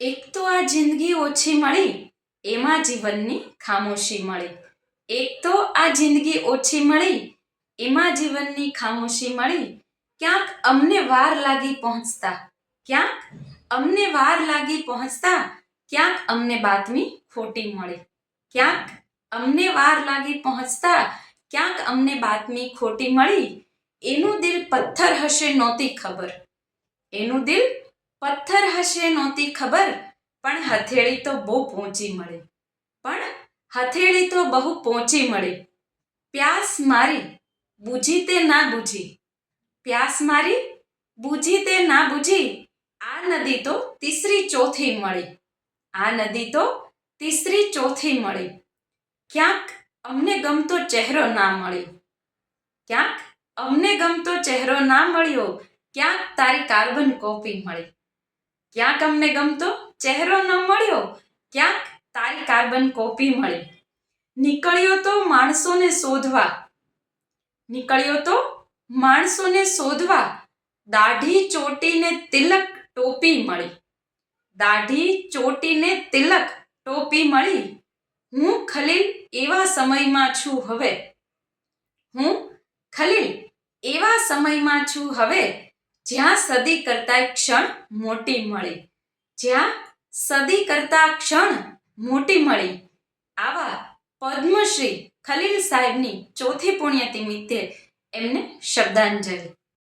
એક તો આ જિંદગી ઓછી મળી, એમાં જીવનની ખામોશી મળી. એક તો આ જિંદગી ઓછી મળી, એમાં જીવનની ખામોશી મળી. ક્યાંક અમને વાર લાગી પહોંચતા, ક્યાંક અમને વાર લાગી પહોંચતા, ક્યાંક અમને બાતમી ખોટી મળી. ક્યાંક અમને વાર લાગી પહોંચતા, ક્યાંક અમને બાતમી ખોટી મળી. એનું દિલ પથ્થર હશે નહોતી ખબર. એનું દિલ પથ્થર હશે નહોતી ખબર, પણ હથેળી તો બહુ પહોંચી મળી. પણ હથેળી તો બહુ પહોંચી મળી. પ્યાસ મારી, બુજી તે ના બુજી. પ્યાસ મારી, બુજી તે ના બુજી. આ નદી તો તીસરી ચોથી મળી. આ નદી તો તીસરી ચોથી મળી. ક્યાંક અમને ગમતો ચહેરો ના મળ્યો ક્યાંક અમને ગમતો ચહેરો ના મળ્યો. ક્યાંક તારી કાર્બન કોપી મળી. ક્યાંક અમને ગમતો? ચહેરો ન મળ્યો? ક્યાંક તારી કાર્બન કોપી મળી. નીકળ્યો તો માણસોને શોધવા. નીકળ્યો તો માણસોને શોધવા. દાઢી ચોટીને તિલક ટોપી મળી. દાઢી ચોટીને તિલક ટોપી મળી. હું ખલીલ એવા સમયમાં છું હવે. હું ખલીલ એવા સમયમાં છું હવે. જ્યાં સદી કરતા ક્ષણ મોટી મળી. જ્યાં સદી કરતા ક્ષણ મોટી મળી. આવા પદ્મશ્રી ખલીલ સાહેબની ચોથી પુણ્યતિથિ એમને શ્રદ્ધાંજલિ.